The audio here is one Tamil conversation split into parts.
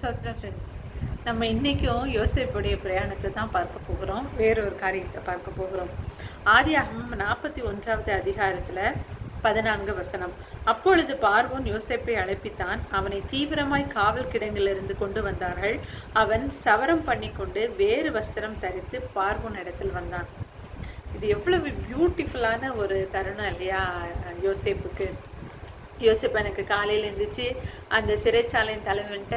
சோஸ்டர் ஃப்ரெண்ட்ஸ் நம்ம இன்றைக்கும் யோசேப்புடைய பிரயாணத்தை தான் பார்க்க போகிறோம். வேறொரு காரியத்தை பார்க்க போகிறோம். ஆதியாகம் நாற்பத்தி ஒன்றாவது அதிகாரத்தில் பதினான்கு வசனம். அப்பொழுது பார்வோன் யோசேப்பை அழைப்பித்தான் அவனை தீவிரமாய் காவல் கிடங்கிலிருந்து கொண்டு வந்தார்கள். அவன் சவரம் பண்ணிக்கொண்டு வேறு வஸ்திரம் தரித்து பார்வோன் இடத்தில் வந்தான். இது எவ்வளவு பியூட்டிஃபுல்லான ஒரு தருணம் இல்லையா யோசேப்புக்கு. யோசிப்பு எனக்கு காலையில் எழுந்திரிச்சு அந்த சிறைச்சாலையின் தலைவன்ட்ட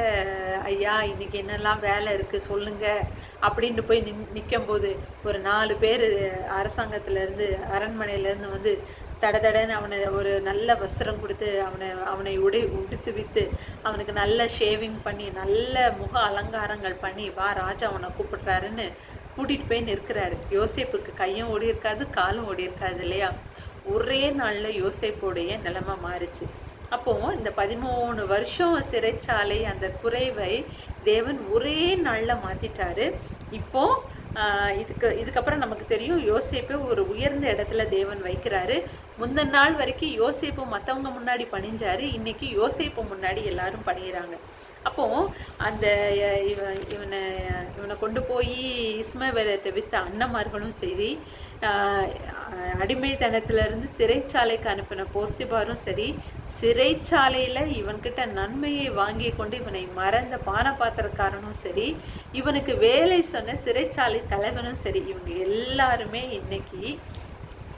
ஐயா இன்றைக்கி என்னெல்லாம் வேலை இருக்குது சொல்லுங்கள் அப்படின்ட்டு போய் நின் நிற்கும்போது ஒரு நாலு பேர் அரசாங்கத்திலேருந்து அரண்மனையிலேருந்து வந்து தட தடன்னு அவனை ஒரு நல்ல வஸ்திரம் கொடுத்து அவனை அவனை உடை உடுத்து வித்து அவனுக்கு நல்ல ஷேவிங் பண்ணி நல்ல முக அலங்காரங்கள் பண்ணி வா ராஜா அவனை கூப்பிடுறாருன்னு கூட்டிகிட்டு போய் நிற்கிறாரு. யோசிப்புக்கு கையும் ஓடி இருக்காது காலும் ஓடி இருக்காது இல்லையா? ஒரே நாளில் யோசிப்புடைய நிலைமை மாறுச்சு. அப்போ இந்த பதிமூணு வருஷம் சிறைச்சாலை அந்த குறைவை தேவன் ஒரே நாளில் மாற்றிட்டாரு இப்போ இதுக்கு இதுக்கப்புறம் நமக்கு தெரியும் யோசேப்பை ஒரு உயர்ந்த இடத்துல தேவன் வைக்கிறாரு. முந்தின நாள் வரைக்கும் யோசேப்பு மற்றவங்க முன்னாடி பணிஞ்சாரு. இன்னைக்கு யோசேப்பு முன்னாடி எல்லாரும் பணியிறாங்க. அப்போ அந்த இவனை இவனை கொண்டு போய் இஸ்மவேலத்தை வித்த அண்ணமார்களும் சரி அடிமைத்தனத்திலிருந்து சிறைச்சாலைக்கு அனுப்பின போர்த்திபாரும் சரி சிறைச்சாலையில் இவன்கிட்ட நன்மையை வாங்கி கொண்டு இவனை மறந்த பானபாத்திரக்காரனும் சரி இவனுக்கு வேலை சொன்ன சிறைச்சாலை தலைவனும் சரி இவங்க எல்லாருமே இன்னைக்கு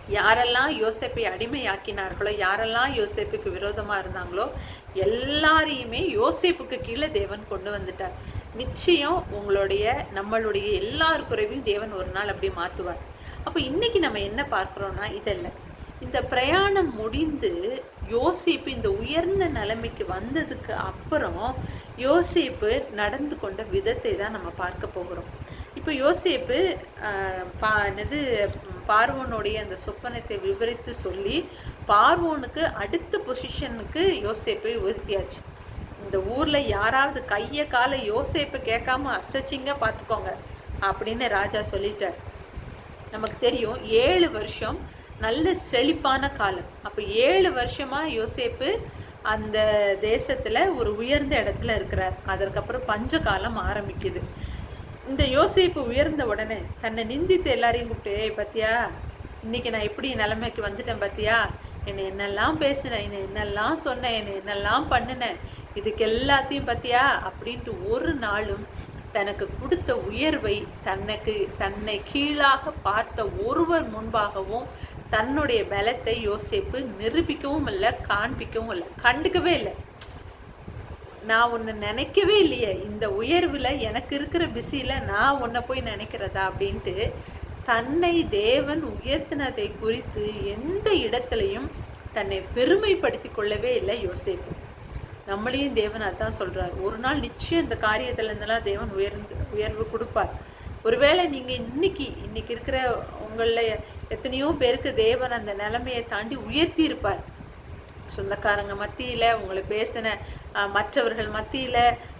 யாரெல்லாம் யோசிப்பை அடிமையாக்கினார்களோ யாரெல்லாம் யோசிப்புக்கு விரோதமாக இருந்தாங்களோ எல்லாரையுமே யோசிப்புக்கு கீழே தேவன் கொண்டு வந்துட்டார். நிச்சயம் உங்களுடைய நம்மளுடைய எல்லார் குறைவையும் தேவன் ஒரு நாள் அப்படி மாற்றுவார் அப்போ இன்னைக்கு நம்ம என்ன பார்க்குறோம்னா இதல்ல. இந்த பிரயாணம் முடிந்து யோசிப்பு இந்த உயர்ந்த நிலைமைக்கு வந்ததுக்கு அப்புறம் யோசேப்பு நடந்து கொண்ட விதத்தை தான் நம்ம பார்க்க போகிறோம். இப்போ யோசேப்பு பா என்னது பார்வோனுடைய அந்த சொப்பனத்தை விவரித்து சொல்லி பார்வோனுக்கு அடுத்த பொசிஷனுக்கு யோசிப்பை உறுதியாச்சு இந்த ஊரில் யாராவது கையை காலை யோசிப்பை கேட்காம அசைச்சிங்க பார்த்துக்கோங்க அப்படின்னு ராஜா சொல்லிட்டார். நமக்கு தெரியும் ஏழு வருஷம் நல்ல செழிப்பான காலம். அப்போ ஏழு வருஷமாக யோசேப்பு அந்த தேசத்தில் ஒரு உயர்ந்த இடத்துல இருக்கிறார். அதற்கப்புறம் பஞ்ச காலம் ஆரம்பிக்குது. இந்த யோசேப்பு உயர்ந்த உடனே தன்னை நிந்தித்து எல்லாரையும் கூப்பிட்டு பார்த்தியா பத்தியா? இன்னைக்கு நான் எப்படி நிலைமைக்கு வந்துட்டேன் பத்தியா? என்னை என்னெல்லாம் பேசினேன் என்னை என்னெல்லாம் சொன்னேன் என்னை என்னெல்லாம் பண்ணினேன் இதுக்கு எல்லாத்தையும் பத்தியா? அப்படின்ட்டு ஒரு நாளும் தனக்கு கொடுத்த உயர்வை தனக்கு தன்னை கீழாக பார்த்த ஒருவர் முன்பாகவும் தன்னுடைய பலத்தை யோசிப்பு நிரூபிக்கவும் இல்லை காண்பிக்கவும் இல்லை கண்டுக்கவே இல்லை. நான் உன்னை நினைக்கவே இல்லையே இந்த உயர்வில் எனக்கு இருக்கிற பிஸியில் நான் உன்னை போய் நினைக்கிறதா அப்படின்ட்டு தன்னை தேவன் உயர்த்தினதை குறித்து எந்த இடத்துலையும் தன்னை பெருமைப்படுத்தி கொள்ளவே இல்லை யோசிப்பு. நம்மளையும் தேவன் அதான் சொல்கிறார் ஒரு நாள் நிச்சயம் இந்த காரியத்துல இருந்தெல்லாம் தேவன் உயர்ந்து உயர்வு கொடுப்பார். ஒருவேளை நீங்க இன்னைக்கு இன்னைக்கு இருக்கிற உங்களில் எத்தனையோ பேருக்கு தேவன் அந்த நிலைமையை தாண்டி உயர்த்தி இருப்பார் சொந்தக்காரங்க மத்தியில உங்களை பேசின மற்றவர்கள் மத்தியில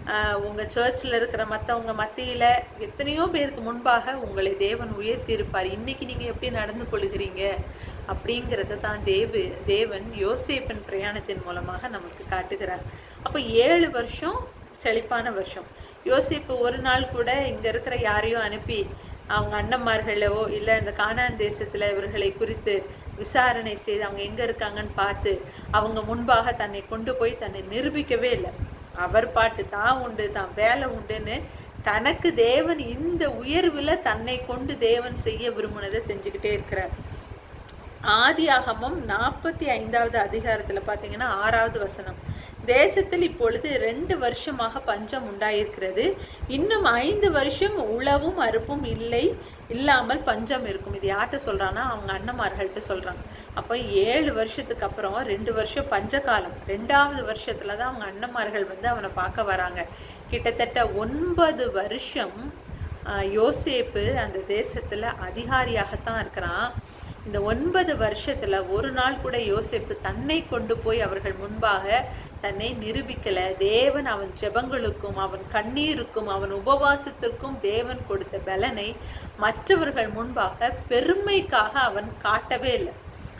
உங்கள் உங்க சர்ச்சில் இருக்கிற மற்றவங்க மத்தியில எத்தனையோ பேருக்கு முன்பாக உங்களை தேவன் உயர்த்தி இருப்பார் இன்னைக்கு நீங்க எப்படி நடந்து கொள்கிறீங்க? அப்படிங்கிறத தான் தேவு தேவன் யோசேப்பின் பிரயாணத்தின் மூலமாக நமக்கு காட்டுகிறார். அப்போ ஏழு வருஷம் செழிப்பான வருஷம். யோசேப்பு ஒரு நாள் கூட இங்க இருக்கிற யாரையும் அனுப்பி அவங்க அண்ணன்மார்களோ இல்லை இந்த காணான் தேசத்தில் இவர்களை குறித்து விசாரணை செய்து அவங்க எங்க இருக்காங்கன்னு பார்த்து அவங்க முன்பாக தன்னை கொண்டு போய் தன்னை நிரூபிக்கவே இல்லை. அவர் பாட்டு தான் உண்டு தான் வேலை உண்டுன்னு தனக்கு தேவன் இந்த உயர்வில் தன்னை கொண்டு தேவன் செய்ய விரும்பினதை செஞ்சுக்கிட்டே இருக்கிறார். ஆதியாகமம் நாற்பத்தி ஐந்தாவது அதிகாரத்தில் பார்த்தீங்கன்னா ஆறாவது வசனம். தேசத்தில் இப்பொழுது ரெண்டு வருஷமாக பஞ்சம் உண்டாயிருக்கிறது. இன்னும் ஐந்து வருஷம் உழவும் அறுப்பும் இல்லை இல்லாமல் பஞ்சம் இருக்கும். இது யார்கிட்ட சொல்கிறான்னா அவங்க அண்ணன்மார்கள்ட்ட சொல்கிறாங்க அப்போ ஏழு வருஷத்துக்கு அப்புறம் ரெண்டு வருஷம் பஞ்சகாலம். ரெண்டாவது வருஷத்தில் தான் அவங்க அண்ணன்மார்கள் வந்து அவனை பார்க்க வராங்க. கிட்டத்தட்ட ஒன்பது வருஷம் யோசேப்பு அந்த தேசத்தில் அதிகாரியாகத்தான் இருக்கிறான். இந்த ஒன்பது வருஷத்துல ஒரு நாள் கூட யோசிப்பு தன்னை கொண்டு போய் அவர்கள் முன்பாக தன்னை நிரூபிக்கல. தேவன் அவன் ஜெபங்களுக்கும் அவன் கண்ணீருக்கும் அவன் உபவாசத்திற்கும் தேவன் கொடுத்த பலனை மற்றவர்கள் முன்பாக பெருமைக்காக அவன் காட்டவே இல்லை.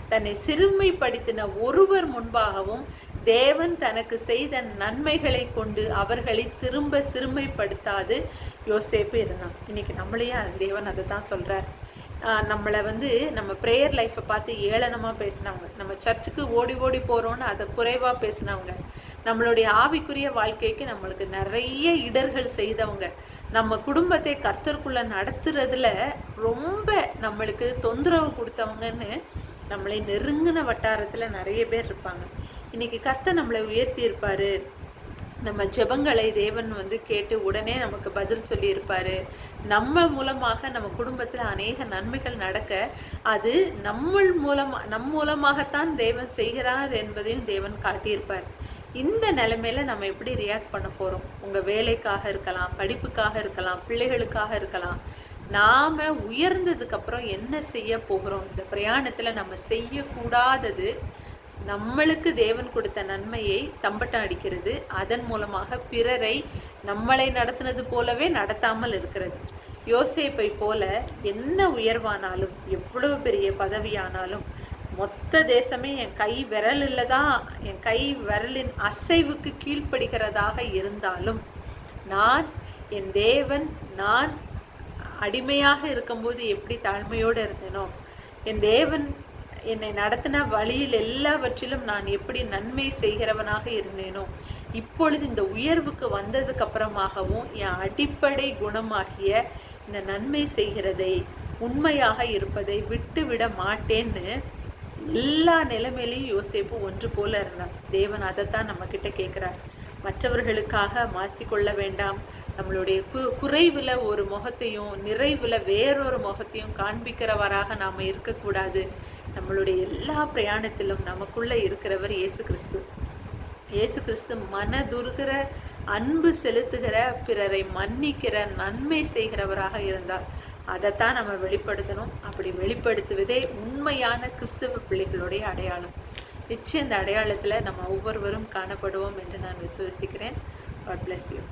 தன்னை சிறுமைப்படுத்தின ஒருவர் முன்பாகவும் தேவன் தனக்கு செய்த நன்மைகளை கொண்டு அவர்களை திரும்ப சிறுமைப்படுத்தாது. யோசேப்பு இருந்தான் இன்னைக்கு நம்மளையும் தேவன் அதை தான் சொல்றார். நம்மளை வந்து நம்ம ப்ரேயர் லைஃப்பை பார்த்து ஏளனமாக பேசினவங்க. நம்ம சர்ச்சுக்கு ஓடி ஓடி போகிறோன்னு அதை குறைவாக பேசினவங்க. நம்மளுடைய ஆவிக்குரிய வாழ்க்கைக்கு நம்மளுக்கு நிறைய இடர்கள் செய்தவங்க. நம்ம குடும்பத்தை கர்த்தருக்குள்ளே நடத்துறதுல ரொம்ப நம்மளுக்கு தொந்தரவு கொடுத்தவங்கன்னு நம்மளை நெருங்கின வட்டாரத்தில் நிறைய பேர் இருப்பாங்க. இன்னைக்கு கர்த்தர் நம்மளை உயர்த்தி இருப்பாரு நம்ம ஜெபங்களை தேவன் வந்து கேட்டு உடனே நமக்கு பதில் சொல்லியிருப்பாரு. நம்ம மூலமாக நம்ம குடும்பத்தில் அநேக நன்மைகள் நடக்க அது நம்ம மூலமாக நம் மூலமாகத்தான் தேவன் செய்கிறார் என்பதையும் தேவன் காட்டியிருப்பார். இந்த நிலைமையில நம்ம எப்படி ரியாக்ட் பண்ண போகிறோம் உங்கள் வேலைக்காக இருக்கலாம் படிப்புக்காக இருக்கலாம் பிள்ளைகளுக்காக இருக்கலாம். நாம் உயர்ந்ததுக்கப்புறம் என்ன செய்ய போகிறோம்? இந்த பிரயாணத்தில் நம்ம செய்யக்கூடாதது நம்மளுக்கு தேவன் கொடுத்த நன்மையை தம்பட்டம் அடிக்கிறது. அதன் மூலமாக பிறரை நம்மளை நடத்தினது போலவே நடத்தாமல் இருக்கிறது. யோசேப்பை போல என்ன உயர்வானாலும் எவ்வளவு பெரிய பதவியானாலும் மொத்த தேசமே என் கை விரலில் தான் என் கை விரலின் அசைவுக்கு கீழ்ப்படுகிறதாக இருந்தாலும் நான் என் தேவன் நான் அடிமையாக இருக்கும்போது எப்படி தாழ்மையோடு இருந்தேனோ? என் தேவன் என்னை நடத்தின வழியில் எல்லாவற்றிலும் நான் எப்படி நன்மை செய்கிறவனாக இருந்தேனோ இப்பொழுது இந்த உயர்வுக்கு வந்ததுக்கு அப்புறமாகவும் என் அடிப்படை குணமாகிய இந்த நன்மை செய்கிறதை உண்மையாக இருப்பதை விட்டுவிட மாட்டேன்னு எல்லா நிலைமையிலையும் யோசிப்பு ஒன்று போல இருந்தான். தேவன் அதைத்தான் நம்ம கிட்ட கேட்குறார். மற்றவர்களுக்காக மாற்றி கொள்ள வேண்டாம். நம்மளுடைய கு குறைவில் ஒரு முகத்தையும் நிறைவில் வேறொரு முகத்தையும் காண்பிக்கிறவராக நாம் இருக்கக்கூடாது. நம்மளுடைய எல்லா பிரயாணத்திலும் நமக்குள்ளே இருக்கிறவர் இயேசு கிறிஸ்து. இயேசு கிறிஸ்து மனதுருகிற அன்பு செலுத்துகிற பிறரை மன்னிக்கிற நன்மை செய்கிறவராக இருந்தார். அதைத்தான் நம்ம வெளிப்படுத்தணும். அப்படி வெளிப்படுத்துவதே உண்மையான கிறிஸ்தவ பிள்ளைகளுடைய அடையாளம். நிச்சயம் இந்த அடையாளத்தில் நம்ம ஒவ்வொருவரும் காணப்படுவோம் என்று நான் விசுவசிக்கிறேன். God bless you